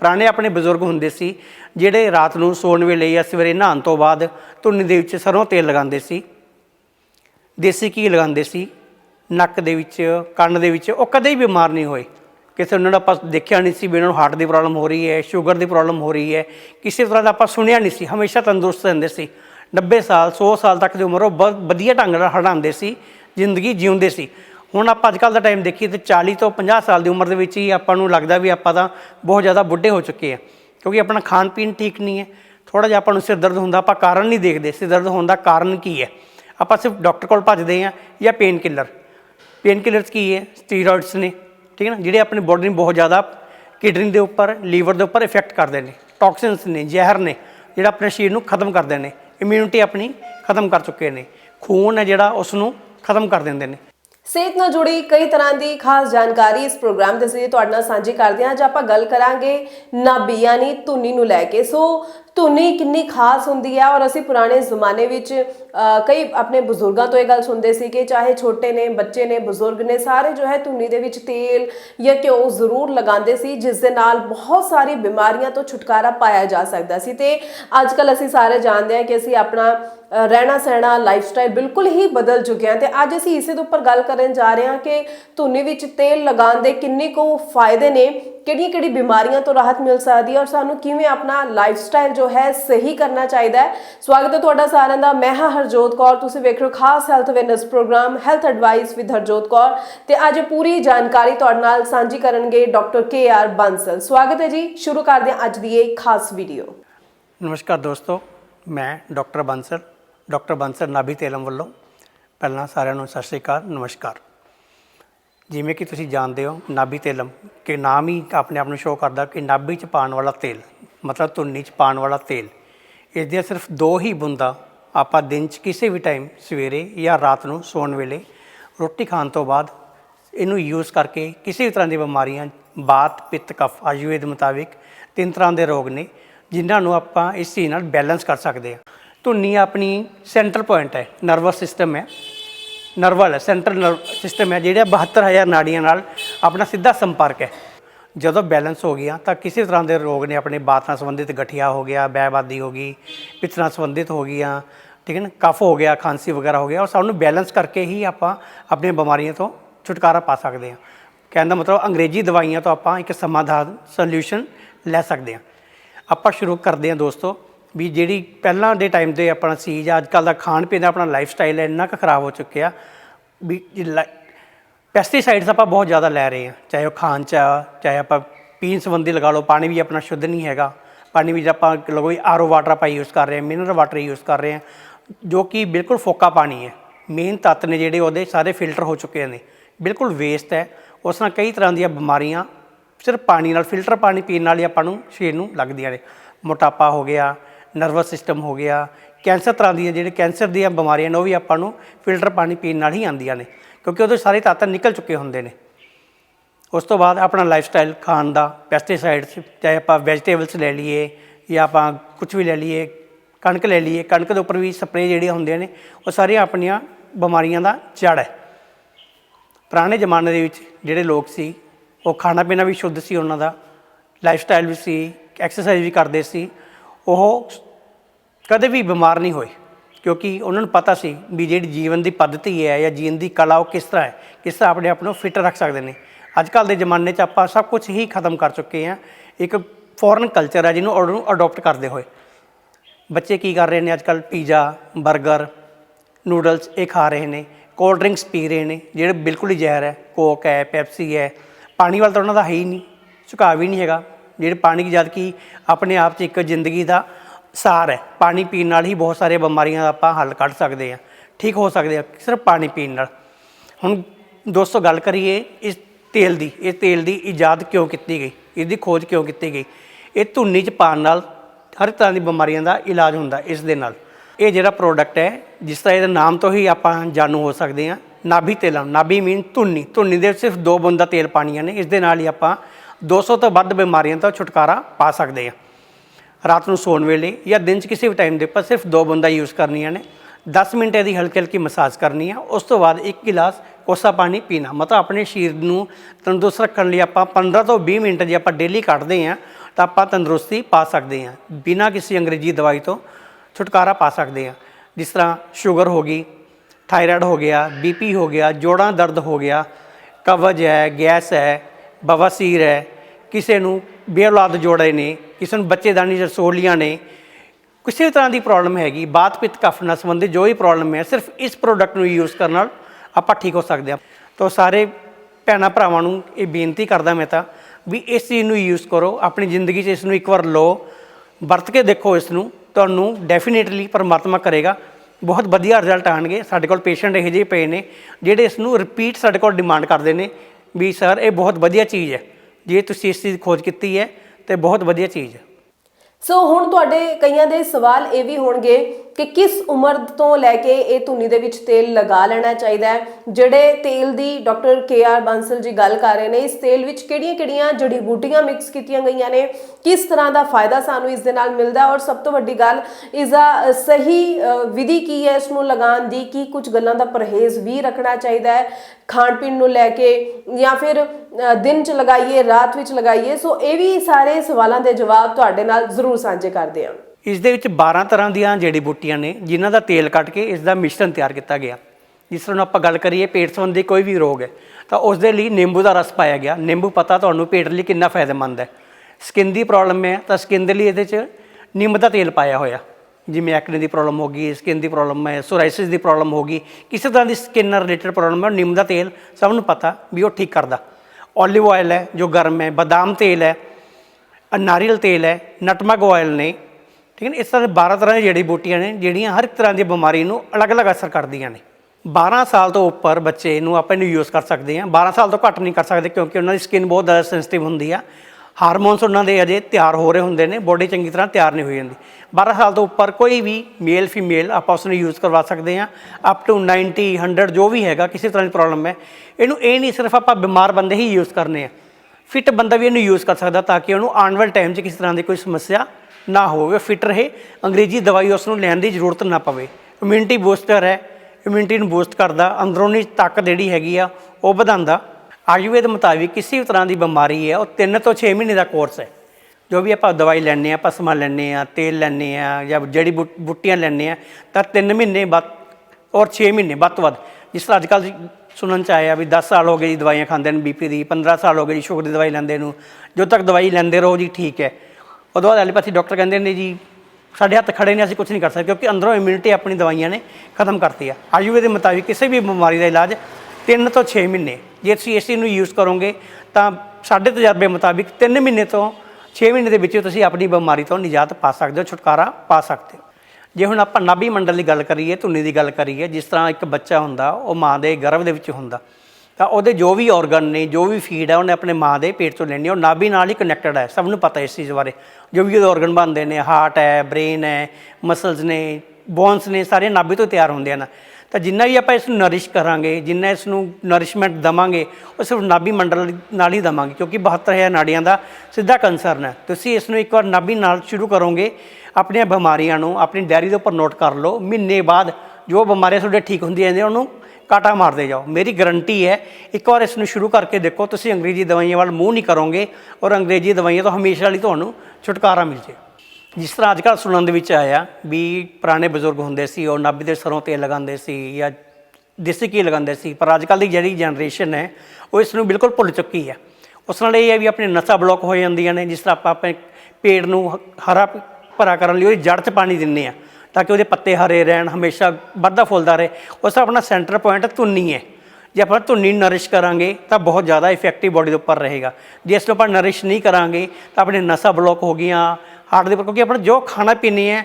ਪੁਰਾਣੇ ਆਪਣੇ ਬਜ਼ੁਰਗ ਹੁੰਦੇ ਸੀ, ਜਿਹੜੇ ਰਾਤ ਨੂੰ ਸੌਣ ਵੇਲੇ ਜਾਂ ਸਵੇਰੇ ਨਹਾਉਣ ਤੋਂ ਬਾਅਦ ਧੁੰਨੀ ਦੇ ਵਿੱਚ ਸਰੋਂ ਤੇਲ ਲਗਾਉਂਦੇ ਸੀ, ਦੇਸੀ ਘੀ ਲਗਾਉਂਦੇ ਸੀ, ਨੱਕ ਦੇ ਵਿੱਚ, ਕੰਨ ਦੇ ਵਿੱਚ, ਉਹ ਕਦੇ ਵੀ ਬਿਮਾਰ ਨਹੀਂ ਹੋਏ। ਕਿਸੇ ਉਹਨਾਂ ਦਾ ਆਪਾਂ ਦੇਖਿਆ ਨਹੀਂ ਸੀ ਵੀ ਉਹਨਾਂ ਨੂੰ ਹਾਰਟ ਦੀ ਪ੍ਰੋਬਲਮ ਹੋ ਰਹੀ ਹੈ, ਸ਼ੂਗਰ ਦੀ ਪ੍ਰੋਬਲਮ ਹੋ ਰਹੀ ਹੈ, ਕਿਸੇ ਤਰ੍ਹਾਂ ਦਾ ਆਪਾਂ ਸੁਣਿਆ ਨਹੀਂ ਸੀ, ਹਮੇਸ਼ਾ ਤੰਦਰੁਸਤ ਰਹਿੰਦੇ ਸੀ। 90 ਸਾਲ 100 ਸਾਲ ਤੱਕ ਦੀ ਉਮਰ ਉਹ ਬਹੁਤ ਵਧੀਆ ਢੰਗ ਨਾਲ ਹਟਾਉਂਦੇ ਸੀ, ਜ਼ਿੰਦਗੀ ਜਿਉਂਦੇ ਸੀ। ਹੁਣ ਆਪਾਂ ਅੱਜ ਕੱਲ੍ਹ ਦਾ ਟਾਈਮ ਦੇਖੀਏ ਤੇ 40 ਤੋਂ 50 ਸਾਲ ਦੀ ਉਮਰ ਦੇ ਵਿੱਚ ਹੀ ਆਪਾਂ ਨੂੰ ਲੱਗਦਾ ਵੀ ਆਪਾਂ ਤਾਂ ਬਹੁਤ ਜ਼ਿਆਦਾ ਬੁੱਢੇ ਹੋ ਚੁੱਕੇ ਆ, ਕਿਉਂਕਿ ਆਪਣਾ ਖਾਣ ਪੀਣ ਠੀਕ ਨਹੀਂ ਹੈ ਥੋੜਾ ਜਿਹਾ ਆਪਾਂ ਨੂੰ ਸਿਰ ਦਰਦ ਹੁੰਦਾ, ਆਪਾਂ ਕਾਰਨ ਨਹੀਂ ਦੇਖਦੇ, ਸਿਰ ਦਰਦ ਹੋਣ ਦਾ ਕਾਰਨ ਕੀ ਹੈ? ਆਪਾਂ ਸਿਰਫ ਡਾਕਟਰ ਕੋਲ ਭੱਜਦੇ ਆ ਜਾਂ ਪੇਨ ਕਿਲਰ ਪੇਨ ਕਿਲਰਸ ਕੀ ਹੈ? ਸਟੀਰੋਇਡਸ ਨੇ, ਠੀਕ ਹੈ ਨਾ? ਜਿਹੜੇ ਆਪਣੀ ਬੋਡੀ ਨੂੰ ਬਹੁਤ ਜ਼ਿਆਦਾ ਕਿਡਨੀ ਦੇ ਉੱਪਰ ਲੀਵਰ ਦੇ ਉੱਪਰ ਇਫੈਕਟ ਕਰਦੇ ਨੇ ਟੌਕਸਿਨਸ ਨੇ, ਜ਼ਹਿਰ ਨੇ, ਜਿਹੜਾ ਆਪਣੇ ਸਰੀਰ ਨੂੰ ਖਤਮ ਕਰਦੇ ਨੇ ਇਮਿਊਨਿਟੀ ਆਪਣੀ ਖਤਮ ਕਰ ਚੁੱਕੇ ਨੇ, ਖੂਨ ਹੈ ਜਿਹੜਾ ਉਸ ਨੂੰ ਖਤਮ ਕਰ ਦਿੰਦੇ ਨੇ। ਸਿਹਤ ਨਾਲ ਜੁੜੀ ਕਈ ਤਰ੍ਹਾਂ ਦੀ ਖਾਸ ਜਾਣਕਾਰੀ ਇਸ ਪ੍ਰੋਗਰਾਮ ਦੇ ਜ਼ਰੀਏ ਤੁਹਾਡੇ ਨਾਲ ਸਾਂਝੀ ਕਰਦੇ ਹਾਂ। ਅੱਜ ਆਪਾਂ ਗੱਲ ਕਰਾਂਗੇ ਨਾਭੀ, ਯਾਨੀ ਧੁਨੀ ਨੂੰ ਲੈ ਕੇ। ਸੋ ਧੁਨੀ ਕਿੰਨੀ ਖਾਸ ਹੁੰਦੀ ਹੈ ਔਰ ਅਸੀਂ ਪੁਰਾਣੇ ਜ਼ਮਾਨੇ ਵਿੱਚ ਕਈ ਆਪਣੇ ਬਜ਼ੁਰਗਾਂ ਤੋਂ ਇਹ ਗੱਲ ਸੁਣਦੇ ਸੀ ਕਿ ਚਾਹੇ ਛੋਟੇ ਨੇ, ਬੱਚੇ ਨੇ, ਬਜ਼ੁਰਗ ਨੇ, ਸਾਰੇ ਜੋ ਹੈ ਧੁਨੀ ਦੇ ਵਿੱਚ ਤੇਲ ਜਾਂ ਘਿਓ ਜ਼ਰੂਰ ਲਗਾਉਂਦੇ ਸੀ, ਜਿਸ ਦੇ ਨਾਲ ਬਹੁਤ ਸਾਰੀ ਬਿਮਾਰੀਆਂ ਤੋਂ ਛੁਟਕਾਰਾ ਪਾਇਆ ਜਾ ਸਕਦਾ ਸੀ। ਤੇ ਅੱਜ ਕੱਲ ਅਸੀਂ ਸਾਰੇ ਜਾਣਦੇ ਹਾਂ ਕਿ ਅਸੀਂ ਆਪਣਾ ਰਹਿਣਾ ਸਹਿਣਾ ਲਾਈਫਸਟਾਈਲ ਬਿਲਕੁਲ ਹੀ ਬਦਲ ਚੁੱਕਿਆ ਹਾਂ। ਤੇ ਅੱਜ ਅਸੀਂ ਇਸੇ ਦੇ ਉੱਪਰ ਗੱਲ ਕਰਨ ਜਾ ਰਹੇ ਹਾਂ ਕਿ ਧੁਨੀ ਵਿੱਚ ਤੇਲ ਲਗਾਉਣ ਦੇ ਕਿੰਨੇ ਕੁ ਫਾਇਦੇ ਨੇ, ਕਿਹੜੀਆਂ ਕਿਹੜੀ ਬਿਮਾਰੀਆਂ ਤੋਂ ਰਾਹਤ ਮਿਲ ਸਕਦੀ ਹੈ ਔਰ ਸਾਨੂੰ ਕਿਵੇਂ ਆਪਣਾ ਲਾਈਫ ਸਟਾਈਲ ਜੋ ਹੈ ਸਹੀ ਕਰਨਾ ਚਾਹੀਦਾ ਹੈ। ਸਵਾਗਤ ਹੈ ਤੁਹਾਡਾ ਸਾਰਿਆਂ ਦਾ, ਮੈਂ ਹਾਂ ਹਰਜੋਤ ਕੌਰ। ਤੁਸੀਂ ਵੇਖ ਰਹੇ ਹੋ ਖਾਸ health awareness programme health advice with Harjot Kaur. ਤੇ ਅੱਜ ਪੂਰੀ ਜਾਣਕਾਰੀ ਤੁਹਾਡੇ ਨਾਲ ਸਾਂਝੀ ਕਰਨਗੇ ਡਾਕਟਰ ਕੇ ਆਰ ਬਾਂਸਲ। ਸਵਾਗਤ ਹੈ ਜੀ, ਸ਼ੁਰੂ ਕਰਦੇ ਹਾਂ ਅੱਜ ਦੀ ਇਹ ਖਾਸ ਵੀਡੀਓ ਨਮਸਕਾਰ ਦੋਸਤੋ, ਮੈਂ ਡਾਕਟਰ ਬਾਂਸਲ। ਡਾਕਟਰ ਬੰਸਰ ਨਾਭੀ ਤੇਲਮ ਵੱਲੋਂ ਪਹਿਲਾਂ ਸਾਰਿਆਂ ਨੂੰ ਸਤਿ ਸ਼੍ਰੀ ਅਕਾਲ, ਨਮਸਕਾਰ। ਜਿਵੇਂ ਕਿ ਤੁਸੀਂ ਜਾਣਦੇ ਹੋ, ਨਾਭੀ ਤੇਲਮ ਕਿ ਨਾਮ ਹੀ ਆਪਣੇ ਆਪ ਨੂੰ ਸ਼ੋਅ ਕਰਦਾ ਕਿ ਨਾਭੀ ਚ ਪਾਉਣ ਵਾਲਾ ਤੇਲ, ਮਤਲਬ ਧੁੰਨੀ ਚ ਪਾਉਣ ਵਾਲਾ ਤੇਲ। ਇਸ ਦੀਆਂ ਸਿਰਫ ਦੋ ਹੀ ਬੂੰਦਾਂ ਆਪਾਂ ਦਿਨ ਚ ਕਿਸੇ ਵੀ ਟਾਈਮ ਸਵੇਰੇ ਜਾਂ ਰਾਤ ਨੂੰ ਸੌਣ ਵੇਲੇ ਰੋਟੀ ਖਾਣ ਤੋਂ ਬਾਅਦ ਇਹਨੂੰ ਯੂਜ਼ ਕਰਕੇ ਕਿਸੇ ਵੀ ਤਰ੍ਹਾਂ ਦੀ ਬਿਮਾਰੀਆਂ, ਬਾਤ, ਪਿੱਤ, ਕਫ, ਆਯੁਰਵੇਦ ਮੁਤਾਬਿਕ ਤਿੰਨ ਤਰ੍ਹਾਂ ਦੇ ਰੋਗ ਨੇ, ਜਿਨ੍ਹਾਂ ਨੂੰ ਆਪਾਂ ਇਸ ਚੀਜ਼ ਨਾਲ ਬੈਲੈਂਸ ਕਰ ਸਕਦੇ ਹਾਂ। ਧੁਨੀ ਆਪਣੀ ਸੈਂਟਰ ਪੁਆਇੰਟ ਹੈ ਨਰਵਸ ਸਿਸਟਮ ਹੈ। ਨਰਵਲ ਹੈ ਸੈਂਟਰਲ ਨਰਵ ਸਿਸਟਮ ਹੈ, ਜਿਹੜਾ 72000 ਨਾੜੀਆਂ ਨਾਲ ਆਪਣਾ ਸਿੱਧਾ ਸੰਪਰਕ ਹੈ। ਜਦੋਂ ਬੈਲੈਂਸ ਹੋ ਗਿਆ ਤਾਂ ਕਿਸੇ ਤਰ੍ਹਾਂ ਦੇ ਰੋਗ ਨੇ ਆਪਣੇ ਬਾਤ ਨਾਲ ਸੰਬੰਧਿਤ, ਗਠੀਆ ਹੋ ਗਿਆ ਬੈਬਾਦੀ ਹੋ ਗਈ, ਪਿੱਤ ਨਾਲ ਸੰਬੰਧਿਤ ਹੋ ਗਈਆਂ, ਠੀਕ ਹੈ ਨਾ, ਕਫ ਹੋ ਗਿਆ, ਖਾਂਸੀ ਵਗੈਰਾ ਹੋ ਗਿਆ, ਉਹ ਸਭ ਨੂੰ ਬੈਲੈਂਸ ਕਰਕੇ ਹੀ ਆਪਾਂ ਆਪਣੀਆਂ ਬਿਮਾਰੀਆਂ ਤੋਂ ਛੁਟਕਾਰਾ ਪਾ ਸਕਦੇ ਹਾਂ। ਕਹਿਣ ਦਾ ਮਤਲਬ ਅੰਗਰੇਜ਼ੀ ਦਵਾਈਆਂ ਤੋਂ ਆਪਾਂ ਇੱਕ ਸਮਾਧਾਨ ਸੋਲੂਸ਼ਨ ਲੈ ਸਕਦੇ ਹਾਂ। ਆਪਾਂ ਸ਼ੁਰੂ ਕਰਦੇ ਹਾਂ ਦੋਸਤੋ। ਵੀ ਜਿਹੜੀ ਪਹਿਲਾਂ ਦੇ ਟਾਈਮ ਤੇ ਆਪਣਾ ਸੀ, ਜਾਂ ਅੱਜ ਕੱਲ ਦਾ ਖਾਣ ਪੀਣ ਦਾ ਆਪਣਾ ਲਾਈਫ ਸਟਾਈਲ ਹੈ, ਇੰਨਾ ਕੁ ਖਰਾਬ ਹੋ ਚੁੱਕਿਆ, ਵੀ ਪੈਸਟੀਸਾਈਡਸ ਆਪਾਂ ਬਹੁਤ ਜ਼ਿਆਦਾ ਲੈ ਰਹੇ ਹਾਂ, ਚਾਹੇ ਉਹ ਖਾਣ ਚ ਚਾਹੇ ਆਪਾਂ ਪੀਣ ਸੰਬੰਧੀ ਲਗਾ ਲਓ, ਪਾਣੀ ਵੀ ਆਪਣਾ ਸ਼ੁੱਧ ਨਹੀਂ ਹੈਗਾ, ਪਾਣੀ ਵਿੱਚ ਆਪਾਂ ਲਗੋ ਆਰਓ ਵਾਟਰ ਆਪਾਂ ਯੂਜ਼ ਕਰ ਰਹੇ ਹਾਂ ਮਿਨਰਲ ਵਾਟਰ ਯੂਜ਼ ਕਰ ਰਹੇ ਹਾਂ, ਜੋ ਕਿ ਬਿਲਕੁਲ ਫੋਕਾ ਪਾਣੀ ਹੈ। ਮੇਨ ਤੱਤ ਨੇ ਜਿਹੜੇ ਉਹਦੇ ਸਾਰੇ ਫਿਲਟਰ ਹੋ ਚੁੱਕੇ ਨੇ, ਬਿਲਕੁਲ ਵੇਸਟ ਹੈ। ਉਸ ਨਾਲ ਕਈ ਤਰ੍ਹਾਂ ਦੀਆਂ ਬਿਮਾਰੀਆਂ ਸਿਰਫ ਪਾਣੀ ਨਾਲ ਫਿਲਟਰ ਪਾਣੀ ਪੀਣ ਨਾਲ ਹੀ ਆਪਾਂ ਨੂੰ ਸਰੀਰ ਨੂੰ ਲੱਗਦੀਆਂ ਨੇ। ਮੋਟਾਪਾ ਹੋ ਗਿਆ ਨਰਵਸ ਸਿਸਟਮ ਹੋ ਗਿਆ, ਕੈਂਸਰ ਤਰ੍ਹਾਂ ਦੀਆਂ ਜਿਹੜੇ ਕੈਂਸਰ ਦੀਆਂ ਬਿਮਾਰੀਆਂ ਨੇ, ਉਹ ਵੀ ਆਪਾਂ ਨੂੰ ਫਿਲਟਰ ਪਾਣੀ ਪੀਣ ਨਾਲ ਹੀ ਆਉਂਦੀਆਂ ਨੇ, ਕਿਉਂਕਿ ਉਹਦੇ ਸਾਰੇ ਤੱਤ ਨਿਕਲ ਚੁੱਕੇ ਹੁੰਦੇ ਨੇ। ਉਸ ਤੋਂ ਬਾਅਦ ਆਪਣਾ ਲਾਈਫ ਸਟਾਈਲ ਖਾਣ ਦਾ ਪੈਸਟੀਸਾਈਡਸ ਚਾਹੇ ਆਪਾਂ ਵੈਜੀਟੇਬਲਸ ਲੈ ਲਈਏ ਜਾਂ ਆਪਾਂ ਕੁਝ ਵੀ ਲੈ ਲਈਏ, ਕਣਕ ਲੈ ਲਈਏ, ਕਣਕ ਦੇ ਉੱਪਰ ਵੀ ਸਪਰੇਅ ਜਿਹੜੀਆਂ ਹੁੰਦੀਆਂ ਨੇ, ਉਹ ਸਾਰੀਆਂ ਆਪਣੀਆਂ ਬਿਮਾਰੀਆਂ ਦਾ ਜੜ ਹੈ। ਪੁਰਾਣੇ ਜ਼ਮਾਨੇ ਦੇ ਵਿੱਚ ਜਿਹੜੇ ਲੋਕ ਸੀ, ਉਹ ਖਾਣਾ ਪੀਣਾ ਵੀ ਸ਼ੁੱਧ ਸੀ ਉਹਨਾਂ ਦਾ ਲਾਈਫ ਸਟਾਈਲ ਵੀ ਸੀ ਐਕਸਰਸਾਈਜ਼ ਵੀ ਕਰਦੇ ਸੀ ਉਹ ਕਦੇ ਵੀ ਬਿਮਾਰ ਨਹੀਂ ਹੋਏ, ਕਿਉਂਕਿ ਉਹਨਾਂ ਨੂੰ ਪਤਾ ਸੀ ਵੀ ਜਿਹੜੀ ਜੀਵਨ ਦੀ ਪੱਧਤੀ ਹੈ ਜਾਂ ਜੀਣ ਦੀ ਕਲਾ ਉਹ ਕਿਸ ਤਰ੍ਹਾਂ ਹੈ, ਕਿਸ ਤਰ੍ਹਾਂ ਆਪਣੇ ਆਪ ਨੂੰ ਫਿੱਟ ਰੱਖ ਸਕਦੇ ਨੇ। ਅੱਜ ਕੱਲ ਦੇ ਜ਼ਮਾਨੇ 'ਚ ਆਪਾਂ ਸਭ ਕੁਝ ਹੀ ਖਤਮ ਕਰ ਚੁੱਕੇ ਹਾਂ। ਇੱਕ ਫੋਰਨ ਕਲਚਰ ਹੈ ਜਿਹਨੂੰ ਉਹਨੂੰ ਅਡਾਪਟ ਕਰਦੇ ਹੋਏ। ਬੱਚੇ ਕੀ ਕਰ ਰਹੇ ਨੇ ਅੱਜ ਕੱਲ ਪੀਜ਼ਾ 버ਗਰ ਨੂਡਲਸ ਇਹ ਖਾ ਰਹੇ ਨੇ। ਕੋਲਡ ਡਰਿੰਕਸ ਪੀ ਰਹੇ ਨੇ, ਜਿਹੜੇ ਬਿਲਕੁਲ ਹੀ ਜ਼ਹਿਰ ਹੈ। ਕੋਕ ਹੈ, ਪੈਪਸੀ ਹੈ। ਪਾਣੀ ਵੱਲ ਤਾਂ ਉਹਨਾਂ ਦਾ ਹੈ ਹੀ ਨਹੀਂ, ਝੁਕਾਅ ਵੀ ਨਹੀਂ ਹੈਗਾ। ਜਿਹੜੇ ਪਾਣੀ ਜਦ ਕਿ ਆਪਣੇ ਆਪ 'ਚ ਇੱਕ ਜ਼ਿੰਦਗੀ ਦਾ ਸਾਰ ਹੈ। ਪਾਣੀ ਪੀਣ ਨਾਲ ਹੀ ਬਹੁਤ ਸਾਰੀਆਂ ਬਿਮਾਰੀਆਂ ਦਾ ਆਪਾਂ ਹੱਲ ਕੱਢ ਸਕਦੇ ਹਾਂ, ਠੀਕ ਹੋ ਸਕਦੇ ਆ ਸਿਰਫ ਪਾਣੀ ਪੀਣ ਨਾਲ। ਹੁਣ ਦੋਸਤੋ ਗੱਲ ਕਰੀਏ ਇਸ ਤੇਲ ਦੀ ਇਹ ਤੇਲ ਦੀ ਇਜਾਦ ਕਿਉਂ ਕੀਤੀ ਗਈ? ਇਹਦੀ ਖੋਜ ਕਿਉਂ ਕੀਤੀ ਗਈ? ਇਹ ਧੁੰਨੀ 'ਚ ਪਾਣ ਨਾਲ ਹਰ ਤਰ੍ਹਾਂ ਦੀ ਬਿਮਾਰੀਆਂ ਦਾ ਇਲਾਜ ਹੁੰਦਾ ਇਸ ਦੇ ਨਾਲ। ਇਹ ਜਿਹੜਾ ਪ੍ਰੋਡਕਟ ਹੈ, ਜਿਸ ਤਰ੍ਹਾਂ ਇਹਦੇ ਨਾਮ ਤੋਂ ਹੀ ਆਪਾਂ ਜਾਣੂ ਹੋ ਸਕਦੇ ਹਾਂ, ਨਾਭੀ ਤੇਲ। ਨਾਭੀ ਮੀਨ ਧੁੰਨੀ। ਧੁੰਨੀ ਦੇ ਸਿਰਫ ਦੋ ਬੂੰਦਾਂ ਤੇਲ ਪਾਣੀਆਂ ਨੇ। ਇਸ ਦੇ ਨਾਲ ਹੀ ਆਪਾਂ 200 ਤੋਂ ਵੱਧ ਬਿਮਾਰੀਆਂ ਤੋਂ ਛੁਟਕਾਰਾ ਪਾ ਸਕਦੇ ਹਾਂ। ਰਾਤ ਨੂੰ ਸੌਣ ਵੇਲੇ ਜਾਂ ਦਿਨ 'ਚ ਕਿਸੇ ਵੀ ਟਾਈਮ ਦੇ ਉੱਪਰ ਸਿਰਫ ਦੋ ਬੰਦਾ ਯੂਜ਼ ਕਰਨੀਆਂ ਨੇ। 10 ਮਿੰਟ ਇਹਦੀ ਹਲਕੀ ਹਲਕੀ ਮਸਾਜ ਕਰਨੀ ਆ। ਉਸ ਤੋਂ ਬਾਅਦ ਇੱਕ ਗਿਲਾਸ ਕੋਸਾ ਪਾਣੀ ਪੀਣਾ। ਮਤਲਬ ਆਪਣੇ ਸਰੀਰ ਨੂੰ ਤੰਦਰੁਸਤ ਰੱਖਣ ਲਈ ਆਪਾਂ 15 ਤੋਂ 20 ਮਿੰਟ ਜੇ ਆਪਾਂ ਡੇਲੀ ਕੱਢਦੇ ਆ ਤਾਂ ਆਪਾਂ ਤੰਦਰੁਸਤੀ ਪਾ ਸਕਦੇ ਹਾਂ। ਬਿਨਾਂ ਕਿਸੇ ਅੰਗਰੇਜ਼ੀ ਦਵਾਈ ਤੋਂ ਛੁਟਕਾਰਾ ਪਾ ਸਕਦੇ ਹਾਂ। ਜਿਸ ਤਰ੍ਹਾਂ ਸ਼ੂਗਰ ਹੋ ਗਈ, ਥਾਇਰਾਇਡ ਹੋ ਗਿਆ ਬੀਪੀ ਹੋ ਗਿਆ, ਜੋੜਾਂ ਦਰਦ ਹੋ ਗਿਆ ਕਬਜ਼ ਹੈ, ਗੈਸ ਹੈ, ਬਵਾਸੀਰ ਹੈ ਕਿਸੇ ਨੂੰ ਬੇਔਲਾਦ ਜੋੜੇ ਨੇ, ਕਿਸੇ ਨੂੰ ਬੱਚੇਦਾਨੀ ਰਸੋਲੀਆਂ ਨੇ, ਕਿਸੇ ਵੀ ਤਰ੍ਹਾਂ ਦੀ ਪ੍ਰੋਬਲਮ ਹੈਗੀ, ਬਾਤ ਪਿੱਤ ਕਫ ਨਾਲ ਸੰਬੰਧਿਤ ਜੋ ਵੀ ਪ੍ਰੋਬਲਮ ਹੈ, ਸਿਰਫ ਇਸ ਪ੍ਰੋਡਕਟ ਨੂੰ ਯੂਜ਼ ਕਰਨ ਨਾਲ ਆਪਾਂ ਠੀਕ ਹੋ ਸਕਦੇ ਹਾਂ। ਤਾਂ ਸਾਰੇ ਭੈਣਾਂ ਭਰਾਵਾਂ ਨੂੰ ਇਹ ਬੇਨਤੀ ਕਰਦਾ ਮੈਂ ਤਾਂ ਵੀ ਇਸ ਚੀਜ਼ ਨੂੰ ਯੂਜ਼ ਕਰੋ, ਆਪਣੀ ਜ਼ਿੰਦਗੀ 'ਚ ਇਸ ਨੂੰ ਇੱਕ ਵਾਰ ਲਓ, ਵਰਤ ਕੇ ਦੇਖੋ ਇਸ ਨੂੰ, ਤੁਹਾਨੂੰ ਡੈਫੀਨੇਟਲੀ ਪਰਮਾਤਮਾ ਕਰੇਗਾ। ਬਹੁਤ ਵਧੀਆ ਰਿਜ਼ਲਟ ਆਣਗੇ। ਸਾਡੇ ਕੋਲ ਪੇਸ਼ੈਂਟ ਇਹੋ ਜਿਹੇ ਪਏ ਨੇ, ਜਿਹੜੇ ਇਸ ਨੂੰ ਰਿਪੀਟ ਸਾਡੇ ਕੋਲ ਡਿਮਾਂਡ ਕਰਦੇ ਨੇ ਵੀ ਸਰ ਇਹ ਬਹੁਤ ਵਧੀਆ ਚੀਜ਼ ਹੈ। ਜੇ ਤੁਸੀਂ ਇਸ ਚੀਜ਼ ਦੀ ਖੋਜ ਕੀਤੀ ਹੈ, ਤੇ ਬਹੁਤ ਵਧੀਆ ਚੀਜ਼ ਹੈ। ਸੋ ਹੁਣ ਤੁਹਾਡੇ ਕਈਆਂ ਦੇ ਸਵਾਲ ਇਹ ਵੀ ਹੋਣਗੇ ਕਿ ਕਿਸ ਉਮਰ ਤੋਂ ਲੈ ਕੇ ਇਹ ਧੁਨੀ ਦੇ ਵਿੱਚ ਤੇਲ ਲਗਾ ਲੈਣਾ ਚਾਹੀਦਾ ਹੈ? ਜਿਹੜੇ ਤੇਲ ਦੀ doctor K R Bansal ji ਗੱਲ ਕਰ ਰਹੇ ਨੇ, ਇਸ ਤੇਲ ਵਿੱਚ ਕਿਹੜੀਆਂ-ਕਿਹੜੀਆਂ ਜੜੀ ਬੂਟੀਆਂ ਮਿਕਸ ਕੀਤੀਆਂ ਗਈਆਂ ਨੇ? ਕਿਸ ਤਰ੍ਹਾਂ ਦਾ ਫਾਇਦਾ ਸਾਨੂੰ ਇਸ ਦੇ ਨਾਲ ਮਿਲਦਾ ਔਰ ਸਭ ਤੋਂ ਵੱਡੀ ਗੱਲ, ਇਸ ਦਾ ਸਹੀ ਵਿਧੀ ਕੀ ਹੈ? ਇਸ ਨੂੰ ਲਗਾਉਣ ਦੀ ਕੀ ਕੁਝ ਗੱਲਾਂ ਦਾ ਪਰਹੇਜ਼ ਵੀ ਰੱਖਣਾ ਚਾਹੀਦਾ ਹੈ? ਖਾਣ ਪੀਣ ਨੂੰ ਲੈ ਕੇ ਜਾਂ ਫਿਰ ਦਿਨ ਚ ਲਗਾਈਏ, ਰਾਤ ਵਿੱਚ ਲਗਾਈਏ, ਸੋ ਇਹ ਵੀ ਸਾਰੇ ਸਵਾਲਾਂ ਦੇ ਜਵਾਬ ਤੁਹਾਡੇ ਨਾਲ ਜ਼ਰੂਰ ਸਾਂਝੇ ਕਰਦੇ ਹਾਂ। ਇਸ ਦੇ ਵਿੱਚ 12 ਤਰ੍ਹਾਂ ਦੀਆਂ ਜੜੀ ਬੂਟੀਆਂ ਨੇ, ਜਿਨ੍ਹਾਂ ਦਾ ਤੇਲ ਕੱਟ ਕੇ ਇਸ ਦਾ ਮਿਸ਼ਰਣ ਤਿਆਰ ਕੀਤਾ ਗਿਆ। ਜਿਸ ਤਰ੍ਹਾਂ ਆਪਾਂ ਗੱਲ ਕਰੀਏ, ਪੇਟ ਸੰਬੰਧੀ ਕੋਈ ਵੀ ਰੋਗ ਹੈ, ਤਾਂ ਉਸ ਦੇ ਲਈ ਨਿੰਬੂ ਦਾ ਰਸ ਪਾਇਆ ਗਿਆ। ਨਿੰਬੂ ਪਤਾ ਤੁਹਾਨੂੰ ਪੇਟ ਲਈ ਕਿੰਨਾ ਫਾਇਦੇਮੰਦ ਹੈ। ਸਕਿਨ ਦੀ ਪ੍ਰੋਬਲਮ ਹੈ, ਤਾਂ ਸਕਿਨ ਦੇ ਲਈ ਇਹਦੇ 'ਚ ਨਿੰਮ ਦਾ ਤੇਲ ਪਾਇਆ ਹੋਇਆ। ਜਿਵੇਂ ਐਕਨੇ ਦੀ ਪ੍ਰੋਬਲਮ ਹੋ ਗਈ ਸਕਿਨ ਦੀ ਪ੍ਰੋਬਲਮ ਹੈ ਸੋਰਾਇਸਿਸ ਦੀ ਪ੍ਰੋਬਲਮ ਹੋ ਗਈ, ਕਿਸੇ ਤਰ੍ਹਾਂ ਦੀ ਸਕਿਨ ਨਾਲ ਰਿਲੇਟਡ ਪ੍ਰੋਬਲਮ ਹੈ ਨਿੰਮ ਦਾ ਤੇਲ ਸਭ ਨੂੰ ਪਤਾ ਵੀ ਉਹ ਠੀਕ ਕਰਦਾ। 올ਿਵ ਆਇਲ ਹੈ, ਜੋ ਗਰਮ ਹੈ, ਬਦਾਮ ਤੇਲ ਹੈ ਨਾਰੀਅਲ ਤੇਲ ਹੈ ਨਟਮਗ ਆਇਲ ਨੇ, ਠੀਕ ਹੈ ਇਸ ਤਰ੍ਹਾਂ ਦੇ 12 ਤਰ੍ਹਾਂ ਦੀ ਜੜੀ ਬੂਟੀਆਂ ਨੇ, ਜਿਹੜੀਆਂ ਹਰ ਇੱਕ ਤਰ੍ਹਾਂ ਦੀ ਬਿਮਾਰੀ ਨੂੰ ਅਲੱਗ-ਅਲੱਗ ਅਸਰ ਕਰਦੀਆਂ ਨੇ। 12 ਸਾਲ ਤੋਂ ਉੱਪਰ ਬੱਚੇ ਨੂੰ ਆਪਾਂ ਇਹਨੂੰ ਯੂਜ਼ ਕਰ ਸਕਦੇ ਹਾਂ 12 ਸਾਲ ਤੋਂ ਘੱਟ ਨਹੀਂ ਕਰ ਸਕਦੇ ਕਿਉਂਕਿ ਉਹਨਾਂ ਦੀ ਸਕਿਨ ਬਹੁਤ ਜ਼ਿਆਦਾ ਸੈਂਸਿਟਿਵ ਹੁੰਦੀ ਆ। ਹਾਰਮੋਨਸ ਉਹਨਾਂ ਦੇ ਅਜੇ ਤਿਆਰ ਹੋ ਰਹੇ ਹੁੰਦੇ ਨੇ ਬੋਡੀ ਚੰਗੀ ਤਰ੍ਹਾਂ ਤਿਆਰ ਨਹੀਂ ਹੋਈ ਜਾਂਦੀ। 12 ਸਾਲ ਤੋਂ ਉੱਪਰ ਕੋਈ ਵੀ ਮੇਲ ਫੀਮੇਲ ਆਪਾਂ ਉਸ ਨੂੰ ਯੂਜ਼ ਕਰਵਾ ਸਕਦੇ ਹਾਂ। ਅਪ ਟੂ 90 100 ਜੋ ਵੀ ਹੈਗਾ, ਕਿਸੇ ਤਰ੍ਹਾਂ ਦੀ ਪ੍ਰੋਬਲਮ ਹੈ। ਇਹਨੂੰ ਇਹ ਨਹੀਂ ਸਿਰਫ ਆਪਾਂ ਬਿਮਾਰ ਬੰਦੇ ਹੀ ਯੂਜ਼ ਕਰਨੇ ਆ। ਫਿਟ ਬੰਦਾ ਵੀ ਇਹਨੂੰ ਯੂਜ਼ ਕਰ ਸਕਦਾ ਤਾਂ ਕਿ ਉਹਨੂੰ ਆਉਣ ਵਾਲੇ ਟਾਈਮ 'ਚ ਕਿਸੇ ਤਰ੍ਹਾਂ ਦੀ ਕੋਈ ਸਮੱਸਿਆ ਨਾ ਹੋਵੇ ਫਿਟ ਰਹੇ। ਅੰਗਰੇਜ਼ੀ ਦਵਾਈ ਉਸ ਨੂੰ ਲੈਣ ਦੀ ਜ਼ਰੂਰਤ ਨਾ ਪਵੇ। ਇਮਿਊਨਿਟੀ ਬੂਸਟਰ ਹੈ। ਇਮਿਊਨਿਟੀ ਨੂੰ ਬੂਸਟ ਕਰਦਾ। ਅੰਦਰੂਨੀ ਤਾਕਤ ਜਿਹੜੀ ਹੈਗੀ ਆ, ਉਹ ਵਧਾਉਂਦਾ। ਆਯੁਰਵੇਦ ਮੁਤਾਬਿਕ ਕਿਸੇ ਵੀ ਤਰ੍ਹਾਂ ਦੀ ਬਿਮਾਰੀ ਹੈ, ਉਹ 3 ਤੋਂ 6 ਮਹੀਨੇ ਦਾ ਕੋਰਸ ਹੈ। ਜੋ ਵੀ ਆਪਾਂ ਦਵਾਈ ਲੈਂਦੇ ਆ ਪਸਮਾ ਲੈਂਦੇ ਆ ਤੇਲ ਲੈਂਦੇ ਆ ਜਾਂ ਜੜੀ ਬੂਟ- ਬੂਟੀਆਂ ਲੈਂਦੇ ਆ ਤਾਂ 3 ਮਹੀਨੇ ਬਾਅਦ ਔਰ 6 ਮਹੀਨੇ ਵੱਧ ਤੋਂ ਵੱਧ। ਜਿਸ ਤਰ੍ਹਾਂ ਅੱਜ ਕੱਲ੍ਹ ਸੁਣਨ ਚ ਆਇਆ ਵੀ 10 ਸਾਲ ਹੋ ਗਏ ਜੀ ਦਵਾਈਆਂ ਖਾਂਦੇ ਨੇ ਬੀਪੀ ਦੀ 15 ਸਾਲ ਹੋ ਗਏ ਜੀ ਸ਼ੂਗਰ ਦੀ ਦਵਾਈ ਲੈਂਦੇ ਨੂੰ। ਜਦੋਂ ਤੱਕ ਦਵਾਈ ਲੈਂਦੇ ਰਹੋ ਜੀ, ਠੀਕ ਹੈ। ਉਦੋਂ ਬਾਅਦ ਐਲੋਪੈਥੀ ਡਾਕਟਰ ਕਹਿੰਦੇ ਨੇ ਜੀ, ਸਾਡੇ ਹੱਥ ਖੜੇ ਨੇ, ਅਸੀਂ ਕੁਝ ਨਹੀਂ ਕਰ ਸਕਦੇ ਕਿਉਂਕਿ ਅੰਦਰੋਂ ਇਮਿਊਨਿਟੀ ਆਪਣੀ ਦਵਾਈਆਂ ਨੇ ਖਤਮ ਕਰਤੀ ਆ। ਆਯੁਰਵੇਦ ਦੇ ਮੁਤਾਬਿਕ ਕਿਸੇ ਵੀ ਬਿਮਾਰੀ ਦਾ ਇਲਾਜ 3 ਤੋਂ 6 ਮਹੀਨੇ। ਜੇ ਤੁਸੀਂ ਇਸ ਚੀਜ਼ ਨੂੰ ਯੂਜ਼ ਕਰੋਗੇ, ਤਾਂ ਸਾਡੇ ਤਜਰਬੇ ਮੁਤਾਬਿਕ 3 ਮਹੀਨੇ ਤੋਂ 6 ਮਹੀਨੇ ਦੇ ਵਿੱਚ ਤੁਸੀਂ ਆਪਣੀ ਬਿਮਾਰੀ ਤੋਂ ਨਿਜਾਤ ਪਾ ਸਕਦੇ ਹੋ, ਛੁਟਕਾਰਾ ਪਾ ਸਕਦੇ ਹੋ। ਜੇ ਹੁਣ ਆਪਾਂ ਨਾਭੀ ਮੰਡਲ ਦੀ ਗੱਲ ਕਰੀਏ, ਧੁੰਨੀ ਦੀ ਗੱਲ ਕਰੀਏ, ਜਿਸ ਤਰ੍ਹਾਂ ਇੱਕ ਬੱਚਾ ਹੁੰਦਾ, ਉਹ ਮਾਂ ਦੇ ਗਰਭ ਦੇ ਵਿੱਚ ਹੁੰਦਾ, ਤਾਂ ਉਹਦੇ ਜੋ ਵੀ ਆਰਗਨ ਨੇ, ਜੋ ਵੀ ਫੀਡ ਹੈ ਉਹਨੇ ਆਪਣੇ ਮਾਂ ਦੇ ਪੇਟ ਤੋਂ ਲੈਣੀ ਉਹ ਨਾਭੀ ਨਾਲ ਹੀ ਕਨੈਕਟਡ ਹੈ ਸਭ ਨੂੰ ਪਤਾ ਇਸ ਚੀਜ਼ ਬਾਰੇ। ਜੋ ਵੀ ਉਹਦੇ ਆਰਗਨ ਬਣਦੇ ਨੇ ਹਾਰਟ ਹੈ ਬ੍ਰੇਨ ਹੈ ਮਸਲਸ ਨੇ ਬੋਨਸ ਨੇ ਸਾਰੇ ਨਾਭੀ ਤੋਂ ਤਿਆਰ ਹੁੰਦੇ ਹਨ। ਤਾਂ ਜਿੰਨਾ ਵੀ ਆਪਾਂ ਇਸ ਨੂੰ ਨਰਿਸ਼ ਕਰਾਂਗੇ, ਜਿੰਨਾ ਇਸ ਨੂੰ ਨਰਿਸ਼ਮੈਂਟ ਦਵਾਂਗੇ, ਉਹ ਸਿਰਫ ਨਾਭੀ ਮੰਡਲ ਨਾਲ ਹੀ ਦਵਾਂਗੇ, ਕਿਉਂਕਿ 72000 ਨਾੜੀਆਂ ਦਾ ਸਿੱਧਾ ਕੰਸਰਨ ਹੈ। ਤੁਸੀਂ ਇਸ ਨੂੰ ਇੱਕ ਵਾਰ ਨਾਭੀ ਨਾਲ ਸ਼ੁਰੂ ਕਰੋਗੇ, ਆਪਣੀਆਂ ਬਿਮਾਰੀਆਂ ਨੂੰ ਆਪਣੀ ਡਾਇਰੀ ਦੇ ਉੱਪਰ ਨੋਟ ਕਰ ਲਓ। ਮਹੀਨੇ ਬਾਅਦ ਜੋ ਬਿਮਾਰੀਆਂ ਤੁਹਾਡੇ ਠੀਕ ਹੁੰਦੀਆਂ ਨੇ, ਉਹਨੂੰ ਕਾਟਾ ਮਾਰਦੇ ਜਾਓ। ਮੇਰੀ ਗਰੰਟੀ ਹੈ, ਇੱਕ ਵਾਰ ਇਸ ਨੂੰ ਸ਼ੁਰੂ ਕਰਕੇ ਦੇਖੋ, ਤੁਸੀਂ ਅੰਗਰੇਜ਼ੀ ਦਵਾਈਆਂ ਵੱਲ ਮੂੰਹ ਨਹੀਂ ਕਰੋਗੇ, ਔਰ ਅੰਗਰੇਜ਼ੀ ਦਵਾਈਆਂ ਤੋਂ ਹਮੇਸ਼ਾ ਲਈ ਤੁਹਾਨੂੰ ਛੁਟਕਾਰਾ ਮਿਲ ਜੇ ਜਿਸ ਤਰ੍ਹਾਂ ਅੱਜ ਕੱਲ੍ਹ ਸੁਣਨ ਦੇ ਵਿੱਚ ਆਇਆ ਵੀ ਪੁਰਾਣੇ ਬਜ਼ੁਰਗ ਹੁੰਦੇ ਸੀ, ਉਹ ਨਾਭੀ ਦੇ ਸਰੋਂ ਤੇਲ ਲਗਾਉਂਦੇ ਸੀ ਜਾਂ ਦੇਸੀ ਘੀ ਲਗਾਉਂਦੇ ਸੀ, ਪਰ ਅੱਜ ਕੱਲ੍ਹ ਦੀ ਜਿਹੜੀ ਜਨਰੇਸ਼ਨ ਹੈ, ਉਹ ਇਸ ਨੂੰ ਬਿਲਕੁਲ ਭੁੱਲ ਚੁੱਕੀ ਹੈ। ਉਸ ਨਾਲ ਇਹ ਹੈ ਵੀ ਆਪਣੀ ਨਸਾਂ ਬਲੌਕ ਹੋ ਜਾਂਦੀਆਂ ਨੇ, ਜਿਸ ਤਰ੍ਹਾਂ ਆਪਾਂ ਆਪਣੇ ਪੇੜ ਨੂੰ ਹ- ਹਰਾ ਭਰਾ ਕਰਨ ਲਈ ਉਹਦੀ ਜੜ 'ਚ ਪਾਣੀ ਦਿੰਨੇ ਆ ਤਾਂ ਕਿ ਉਹਦੇ ਪੱਤੇ ਹਰੇ ਰਹਿਣ, ਹਮੇਸ਼ਾ ਵੱਧਦਾ ਫੁੱਲਦਾ ਰਹੇ। ਉਸ ਦਾ ਆਪਣਾ ਸੈਂਟਰ ਪੁਆਇੰਟ ਧੁੰਨੀ ਹੈ। ਜੇ ਆਪਾਂ ਧੁੰਨੀ ਨਰਿਸ਼ ਕਰਾਂਗੇ, ਤਾਂ ਬਹੁਤ ਜ਼ਿਆਦਾ ਇਫੈਕਟਿਵ ਬੋਡੀ ਦੇ ਉੱਪਰ ਰਹੇਗਾ। ਜੇ ਇਸ ਨੂੰ ਆਪਾਂ ਨਰਿਸ਼ ਨਹੀਂ ਕਰਾਂਗੇ, ਤਾਂ ਆਪਣੇ ਨਸਾਂ ਬਲੌਕ ਹੋ ਗਈਆਂ ਹਾਰਟ ਦੇ ਉੱਪਰ, ਕਿਉਂਕਿ ਆਪਣਾ ਜੋ ਖਾਣਾ ਪੀਣੀ ਹੈ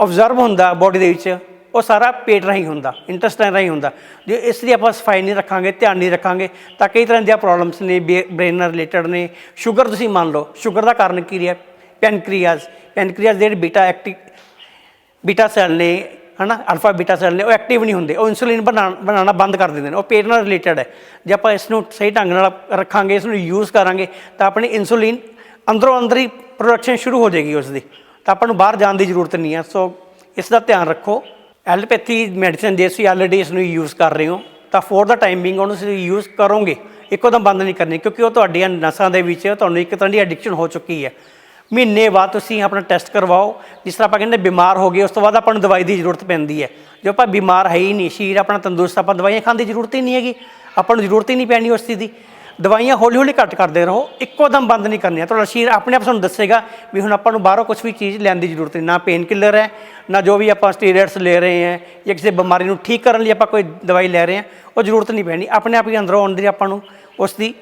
ਆਬਜ਼ਰਵ ਹੁੰਦਾ ਬੋਡੀ ਦੇ ਵਿੱਚ, ਉਹ ਸਾਰਾ ਪੇਟ ਰਾਹੀਂ ਹੁੰਦਾ ਇੰਟੈਸਟਾਈਨ ਰਾਹੀਂ ਹੁੰਦਾ। ਜੇ ਇਸ ਦੀ ਆਪਾਂ ਸਫ਼ਾਈ ਨਹੀਂ ਰੱਖਾਂਗੇ, ਧਿਆਨ ਨਹੀਂ ਰੱਖਾਂਗੇ, ਤਾਂ ਕਈ ਤਰ੍ਹਾਂ ਦੀਆਂ ਪ੍ਰੋਬਲਮਸ ਨੇ ਬ੍ਰੇਨ ਨਾਲ ਰਿਲੇਟਡ ਨੇ। ਸ਼ੂਗਰ ਤੁਸੀਂ ਮੰਨ ਲਓ ਸ਼ੂਗਰ ਦਾ ਕਾਰਨ ਕੀ ਰਿਹਾ? ਪੈਨਕ੍ਰੀਆਸ ਪੈਨਕ੍ਰੀਆਸ ਦੇ ਜਿਹੜੇ ਬੀਟਾ ਐਕਟਿਵ ਬੀਟਾ ਸੈੱਲ ਨੇ, ਹਨਾ ਅਲਫਾ ਬੀਟਾ ਸੈੱਲ ਨੇ, ਉਹ ਐਕਟਿਵ ਨਹੀਂ ਹੁੰਦੇ। ਉਹ ਇਨਸੂਲਿਨ ਬਣਾਉਣਾ ਬੰਦ ਕਰ ਦਿੰਦੇ ਨੇ, ਉਹ ਪੇਟ ਨਾਲ ਰਿਲੇਟਡ ਹੈ। ਜੇ ਆਪਾਂ ਇਸ ਨੂੰ ਸਹੀ ਢੰਗ ਨਾਲ ਰੱਖਾਂਗੇ ਇਸ ਨੂੰ ਯੂਜ਼ ਕਰਾਂਗੇ, ਤਾਂ ਆਪਣੀ ਇਨਸੂਲਿਨ ਅੰਦਰੋਂ ਅੰਦਰ ਹੀ ਪ੍ਰੋਡਕਸ਼ਨ ਸ਼ੁਰੂ ਹੋ ਜਾਏਗੀ ਉਸ ਦੀ ਤਾਂ ਆਪਾਂ ਨੂੰ ਬਾਹਰ ਜਾਣ ਦੀ ਜ਼ਰੂਰਤ ਨਹੀਂ ਹੈ। ਸੋ ਇਸ ਦਾ ਧਿਆਨ ਰੱਖੋ। ਐਲੋਪੈਥੀ ਮੈਡੀਸਨ ਜੇ ਤੁਸੀਂ ਆਲਰੇਡੀ ਇਸ ਨੂੰ ਯੂਜ਼ ਕਰ ਰਹੇ ਹੋ, ਤਾਂ ਫੋਰ ਦਾ ਟਾਈਮਿੰਗ ਉਹਨੂੰ ਤੁਸੀਂ ਯੂਜ਼ ਕਰੋਗੇ। ਇੱਕੋ ਦਮ ਬੰਦ ਨਹੀਂ ਕਰਨੀ, ਕਿਉਂਕਿ ਉਹ ਤੁਹਾਡੀਆਂ ਨਸਾਂ ਦੇ ਵਿੱਚ, ਤੁਹਾਨੂੰ ਇੱਕ ਤਰ੍ਹਾਂ ਦੀ ਐਡਿਕਸ਼ਨ ਹੋ ਚੁੱਕੀ ਹੈ। ਮਹੀਨੇ ਬਾਅਦ ਤੁਸੀਂ ਆਪਣਾ ਟੈਸਟ ਕਰਵਾਓ। ਜਿਸ ਤਰ੍ਹਾਂ ਆਪਾਂ ਕਹਿੰਦੇ ਬਿਮਾਰ ਹੋ ਗਏ, ਉਸ ਤੋਂ ਬਾਅਦ ਆਪਾਂ ਨੂੰ ਦਵਾਈ ਦੀ ਜ਼ਰੂਰਤ ਪੈਂਦੀ ਹੈ। ਜੋ ਆਪਾਂ ਬਿਮਾਰ ਹੈ ਹੀ ਨਹੀਂ, ਸਰੀਰ ਆਪਣਾ ਤੰਦਰੁਸਤ, ਆਪਾਂ ਦਵਾਈਆਂ ਖਾਣ ਦੀ ਜ਼ਰੂਰਤ ਹੀ ਨਹੀਂ ਹੈਗੀ। ਆਪਾਂ ਨੂੰ ਜ਼ਰੂਰਤ ਹੀ ਨਹੀਂ ਪੈਣੀ ਉਸ ਚੀਜ਼ ਦੀ। ਦਵਾਈਆਂ ਹੌਲੀ ਹੌਲੀ ਘੱਟ ਕਰਦੇ ਰਹੋ, ਇੱਕੋ ਦਮ ਬੰਦ ਨਹੀਂ ਕਰਨੀਆਂ। ਤੁਹਾਡਾ ਸਰੀਰ ਆਪਣੇ ਆਪ ਤੁਹਾਨੂੰ ਦੱਸੇਗਾ ਵੀ ਹੁਣ ਆਪਾਂ ਨੂੰ ਬਾਹਰੋਂ ਕੁਝ ਵੀ ਚੀਜ਼ ਲੈਣ ਦੀ ਜ਼ਰੂਰਤ ਨਹੀਂ, ਨਾ ਪੇਨ ਕਿਲਰ ਹੈ, ਨਾ ਜੋ ਵੀ ਆਪਾਂ ਸਟੀਰੋਇਡਸ ਲੈ ਰਹੇ ਹਾਂ ਜਾਂ ਕਿਸੇ ਬਿਮਾਰੀ ਨੂੰ ਠੀਕ ਕਰਨ ਲਈ ਆਪਾਂ ਕੋਈ ਦਵਾਈ ਲੈ ਰਹੇ ਹਾਂ, ਉਹ ਜ਼ਰੂਰਤ ਨਹੀਂ ਪੈਣੀ। ਆਪਣੇ ਆਪ ਹੀ ਅੰਦਰੋਂ ਆਉਣ ਦੀ ਆਪਾਂ ਨੂੰ ਉਸ ਦੀ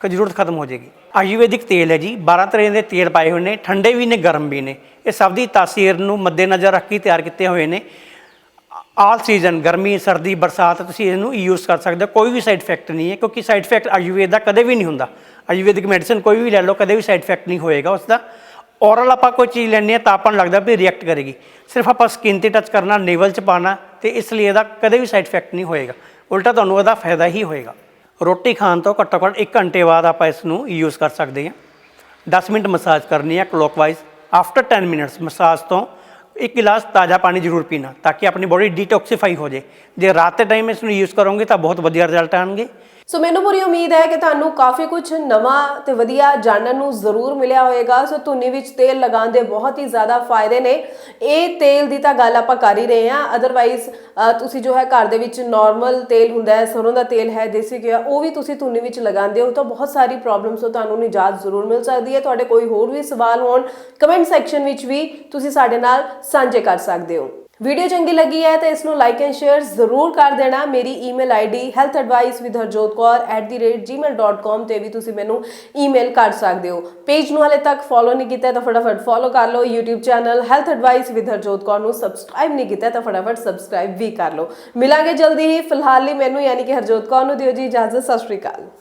ਕ ਜ਼ਰੂਰਤ ਖਤਮ ਹੋ ਜਾਏਗੀ। ਆਯੁਰਵੈਦਿਕ ਤੇਲ ਹੈ ਜੀ 12 ਤਰ੍ਹਾਂ ਦੇ ਤੇਲ ਪਾਏ ਹੋਏ ਨੇ, ਠੰਡੇ ਵੀ ਨੇ, ਗਰਮ ਵੀ ਨੇ। ਇਹ ਸਭ ਦੀ ਤਾਸੀਰ ਨੂੰ ਮੱਦੇਨਜ਼ਰ ਰੱਖ ਕੇ ਤਿਆਰ ਕੀਤੇ ਹੋਏ ਨੇ। ਆਲ ਸੀਜ਼ਨ ਗਰਮੀ, ਸਰਦੀ, ਬਰਸਾਤ, ਤੁਸੀਂ ਇਹਨੂੰ ਯੂਜ਼ ਕਰ ਸਕਦੇ ਹੋ। ਕੋਈ ਵੀ ਸਾਈਡ ਇਫੈਕਟ ਨਹੀਂ ਹੈ, ਕਿਉਂਕਿ ਸਾਈਡ ਇਫੈਕਟ ਆਯੁਰਵੇਦ ਦਾ ਕਦੇ ਵੀ ਨਹੀਂ ਹੁੰਦਾ। ਆਯੁਰਵੈਦਿਕ ਮੈਡੀਸਨ ਕੋਈ ਵੀ ਲੈ ਲਓ, ਕਦੇ ਵੀ ਸਾਈਡ ਇਫੈਕਟ ਨਹੀਂ ਹੋਏਗਾ ਉਸ ਦਾ ਔਰਲ ਆਪਾਂ ਕੋਈ ਚੀਜ਼ ਲੈਣੀ ਹੈ ਤਾਂ ਆਪਾਂ ਨੂੰ ਲੱਗਦਾ ਵੀ ਰਿਐਕਟ ਕਰੇਗੀ। ਸਿਰਫ ਆਪਾਂ ਸਕਿਨ ਤੇ ਟੱਚ ਕਰਨਾ ਨੇਵਲ 'ਚ ਪਾਣਾ ਤੇ ਇਸ ਲਈ ਇਹਦਾ ਕਦੇ ਵੀ ਸਾਈਡ ਇਫੈਕਟ ਨਹੀਂ ਹੋਏਗਾ। ਉਲਟਾ ਤੁਹਾਨੂੰ ਇਹਦਾ ਫਾਇਦਾ ਹੀ ਹੋਏਗਾ। ਰੋਟੀ ਖਾਣ ਤੋਂ ਘੱਟੋ ਘੱਟ 1 ਘੰਟੇ ਬਾਅਦ ਆਪਾਂ ਇਸ ਨੂੰ ਯੂਜ਼ ਕਰ ਸਕਦੇ ਹਾਂ। 10 ਮਿੰਟ ਮਸਾਜ ਕਰਨੀ ਹੈ ਕਲੋਕਵਾਈਜ਼ ਆਫਟਰ 10 ਮਿੰਟਸ ਮਸਾਜ ਤੋਂ ਇੱਕ ਗਿਲਾਸ ਤਾਜ਼ਾ ਪਾਣੀ ਜ਼ਰੂਰ ਪੀਣਾ ਤਾਂ ਕਿ ਆਪਣੀ ਬੋਡੀ ਡੀਟੌਕਸੀਫਾਈ ਹੋ ਜੇ ਜੇ ਰਾਤ ਦੇ ਟਾਈਮ ਇਸ ਨੂੰ ਯੂਜ਼ ਕਰੋਗੇ ਤਾਂ ਬਹੁਤ ਵਧੀਆ ਰਿਜ਼ਲਟ ਆਣਗੇ। ਸੋ ਮੈਨੂੰ ਪੂਰੀ ਉਮੀਦ ਹੈ ਕਿ ਤੁਹਾਨੂੰ ਕਾਫੀ ਕੁਝ ਨਵਾਂ ਤੇ ਵਧੀਆ ਜਾਣਨ ਨੂੰ ਜ਼ਰੂਰ ਮਿਲਿਆ ਹੋਵੇਗਾ। ਸੋ ਧੁਨੀ ਵਿੱਚ ਤੇਲ ਲਗਾਉਣ ਦੇ ਬਹੁਤ ਹੀ ਜ਼ਿਆਦਾ ਫਾਇਦੇ ਨੇ। ਇਹ ਤੇਲ ਦੀ ਤਾਂ ਗੱਲ ਆਪਾਂ ਕਰ ਹੀ ਰਹੇ ਹਾਂ। ਅਦਰਵਾਈਜ਼ ਤੁਸੀਂ ਜੋ ਹੈ ਘਰ ਦੇ ਵਿੱਚ ਨਾਰਮਲ ਤੇਲ ਹੁੰਦਾ ਹੈ, ਸਰੋਂ ਦਾ ਤੇਲ ਹੈ, ਦੇਸੀ ਘਿਓ ਉਹ ਵੀ ਤੁਸੀਂ ਧੁਨੀ ਵਿੱਚ ਲਗਾਉਂਦੇ ਹੋ ਤਾਂ ਬਹੁਤ ਸਾਰੀ ਪ੍ਰੋਬਲਮਸ ਤੋਂ ਤੁਹਾਨੂੰ ਨਿਜਾਤ ਜ਼ਰੂਰ ਮਿਲ ਸਕਦੀ ਹੈ। ਤੁਹਾਡੇ ਕੋਈ ਹੋਰ ਵੀ ਸਵਾਲ ਹੋਣ ਕਮੈਂਟ ਸੈਕਸ਼ਨ ਵਿੱਚ ਵੀ ਤੁਸੀਂ ਸਾਡੇ ਨਾਲ ਸਾਂਝੇ ਕਰ ਸਕਦੇ ਹੋ। ਵੀਡੀਓ ਚੰਗੀ ਲੱਗੀ ਹੈ ਤਾਂ ਇਸ ਨੂੰ ਲਾਈਕ ਐਂਡ ਸ਼ੇਅਰ ਜ਼ਰੂਰ ਕਰ ਦੇਣਾ। ਮੇਰੀ ਈਮੇਲ ਆਈਡੀ healthadvice@harjotkaur@gmail.com ਤੇ ਵੀ ਤੁਸੀਂ ਮੈਨੂੰ ਈਮੇਲ ਕਰ ਸਕਦੇ ਹੋ। ਪੇਜ ਨੂੰ ਹਾਲੇ ਤੱਕ ਫੋਲੋ ਨਹੀਂ ਕੀਤਾ ਤਾਂ ਫਟਾਫਟ ਫੋਲੋ ਕਰ ਲਓ। YouTube channel health advice with Harjot Kaur ਨੂੰ ਸਬਸਕ੍ਰਾਈਬ ਨਹੀਂ ਕੀਤਾ ਤਾਂ ਫਟਾਫਟ ਸਬਸਕ੍ਰਾਈਬ ਵੀ ਕਰ ਲਓ। ਮਿਲਾਂਗੇ ਜਲਦੀ ਹੀ। ਫਿਲਹਾਲ ਲਈ ਮੈਨੂੰ ਯਾਨੀ ਕਿ ਹਰਜੋਤ ਕੌਰ ਨੂੰ ਦਿਓ ਜੀ। ਇਜਾਜ਼ਤ। ਸਤਿ ਸ਼੍ਰੀ ਅਕਾਲ।